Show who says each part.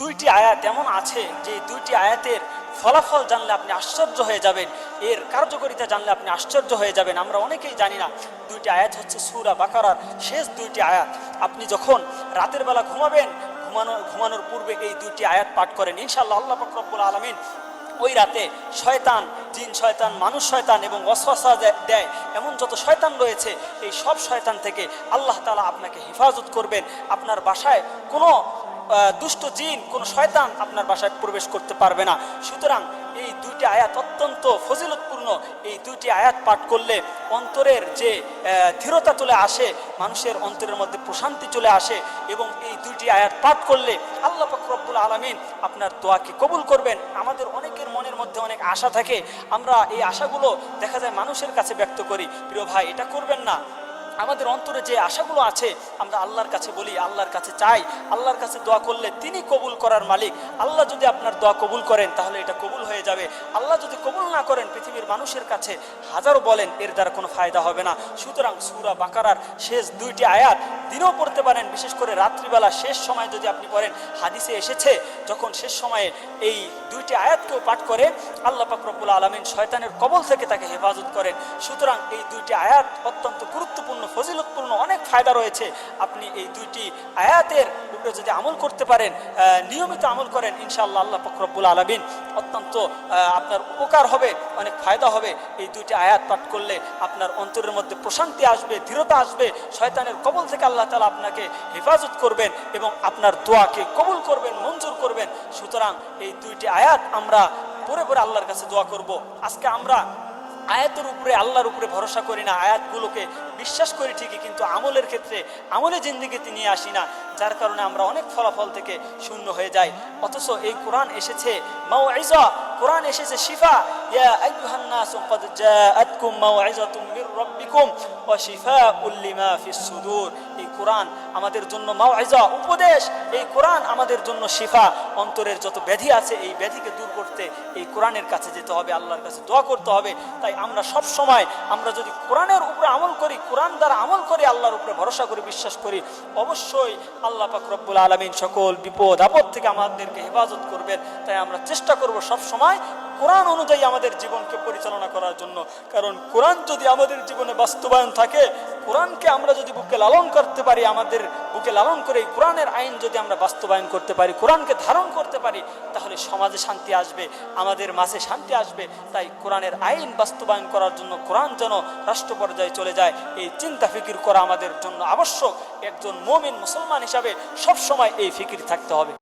Speaker 1: দুইটি আয়াত এমন আছে যে দুইটি আয়াতের ফলাফল জানলে আপনি আশ্চর্য হয়ে যাবেন। এর কার্যকারিতা জানলে আপনি আশ্চর্য হয়ে যাবেন। আমরা অনেকেই জানি না, দুইটি আয়াত হচ্ছে সুরা বাকারার শেষ দুইটি আয়াত। আপনি যখন রাতের বেলা ঘুমাবেন, ঘুমানো, ঘুমানোর পূর্বে এই দুইটি আয়াত পাঠ করেন। ইনশাল্লাহ আল্লাহ ফকরবুল আলমিন ওই রাতে শয়তান, জিন শয়তান, মানুষ শয়তান এবং অশ্বাসা দেয়। এমন যত শয়তান রয়েছে, এই সব শয়তান থেকে আল্লাহ তালা আপনাকে হেফাজত করবেন। আপনার বাসায় কোনো দুষ্ট জিন, কোনো শয়তান আপনার বাসায় প্রবেশ করতে পারবে না। সুতরাং এই দুইটি আয়াত অত্যন্ত ফজিলতপূর্ণ। এই দুইটি আয়াত পাঠ করলে অন্তরের যে ধীরতা চলে আসে, মানুষের অন্তরের মধ্যে প্রশান্তি চলে আসে এবং এই দুইটি আয়াত পাঠ করলে আল্লাহ ফকরবুল আলমিন আপনার দোয়াকে কবুল করবেন? আমাদের অনেকের মনের মধ্যে অনেক আশা থাকে। আমরা এই আশাগুলো দেখা যায় মানুষের কাছে ব্যক্ত করি। প্রিয় ভাই, এটা করবেন না। আমাদের অন্তরে যে আশাগুলো আছে, আমরা আল্লাহর কাছে বলি, আল্লাহর কাছে চাই। আল্লাহর কাছে দোয়া করলে তিনি কবুল করার মালিক। আল্লাহ যদি আপনার দোয়া কবুল করেন, তাহলে এটা কবুল হয়ে যাবে। আল্লাহ যদি কবুল না করেন, পৃথিবীর মানুষের কাছে হাজারো বলেন, এর দ্বারা কোনো ফায়দা হবে না। সুতরাং সুরা বাকারার শেষ দুইটি আয়াত দিনেও পড়তে পারেন, বিশেষ করে রাত্রিবেলা শেষ সময় যদি আপনি পড়েন, হাদিসে এসেছে, যখন শেষ সময়ে এই দুইটি আয়াতকেও পাঠ করে, আল্লাহ পাকরবুল আলমিন শয়তানের কবল থেকে তাকে হেফাজত করেন। সুতরাং এই দুইটি আয়াত অত্যন্ত গুরুত্বপূর্ণ ফজিলতপূর্ণ অনেক ফায়দা রয়েছে। আপনি এই দুইটি আয়াতের উপরে যদি আমল করতে পারেন নিয়মিত আমল করেন, ইনশাআল্লাহ আল্লাহ ফকরবুল আলমিন অত্যন্ত আপনার উপকার হবে, অনেক ফায়দা হবে। এই দুইটি আয়াত পাঠ করলে আপনার অন্তরের মধ্যে প্রশান্তি আসবে, দৃঢ়তা আসবে। শয়তানের কবল থেকে আল্লাহ তালা আপনাকে হেফাজত করবেন এবং আপনার দোয়াকে কবুল করবেন, মঞ্জুর করবেন। সুতরাং এই দুইটি আয়াত আমরা পরে পরে আল্লাহর কাছে দোয়া করব। আজকে আমরা আয়াতের উপরে, আল্লাহর উপরে ভরসা করি না, আয়াতগুলোকে বিশ্বাস করি ঠিকই, কিন্তু আমলের ক্ষেত্রে, আমলে জিন্দিগিতে নিয়ে আসি না, যার কারণে আমরা অনেক ফলাফল থেকে শূন্য হয়ে যাই। অথচ এই কোরআন এসেছে মাও কোরআন এসেছে, শিফা, ইয়া আইয়ুহান নাস ক্বাদ জাআতকুম মাউইযাতুম মির রাব্বিকুম, ওয়া শিফাউল লিমা ফিস সুদূর এই কোরআন আমাদের জন্য মাউইজা উপদেশ। এই কোরআন আমাদের জন্য শিফা। অন্তরের যত ব্যাধি আছে, এই ব্যাধিকে দূর করতে এই কোরআনের কাছে যেতে হবে, আল্লাহর কাছে দোয়া করতে হবে। তাই আমরা সব সময়, আমরা যদি কোরআনের উপরে আমল করি, কোরআন দ্বারা আমল করি, আল্লাহর উপরে ভরসা করি বিশ্বাস করি, অবশ্যই আল্লাহ পাক রব্বুল আলমিন সকল বিপদ, আপদ থেকে আমাদেরকে হেফাজত করবেন। তাই আমরা চেষ্টা করব সব সময় কোরআন অনুযায়ী আমাদের জীবনকে পরিচালনা করার জন্য। কারণ কোরআন যদি আমাদের জীবনে বাস্তবায়ন থাকে, কোরআনকে আমরা যদি বুকে লালন করতে পারি, আমাদের বুকে লালন করে এই কোরআনের আইন যদি আমরা বাস্তবায়ন করতে পারি, কোরআনকে ধারণ করতে পারি, তাহলে সমাজে শান্তি আসবে, আমাদের মাঝে শান্তি আসবে। তাই কোরআনের আইন বাস্তবায়ন করার জন্য কোরআন যেন রাষ্ট্র পর্যায়ে চলে যায়, এই চিন্তা ফিকির করা আমাদের জন্য আবশ্যক। একজন মমিন মুসলমান হিসাবে সবসময় এই ফিকির থাকতে হবে।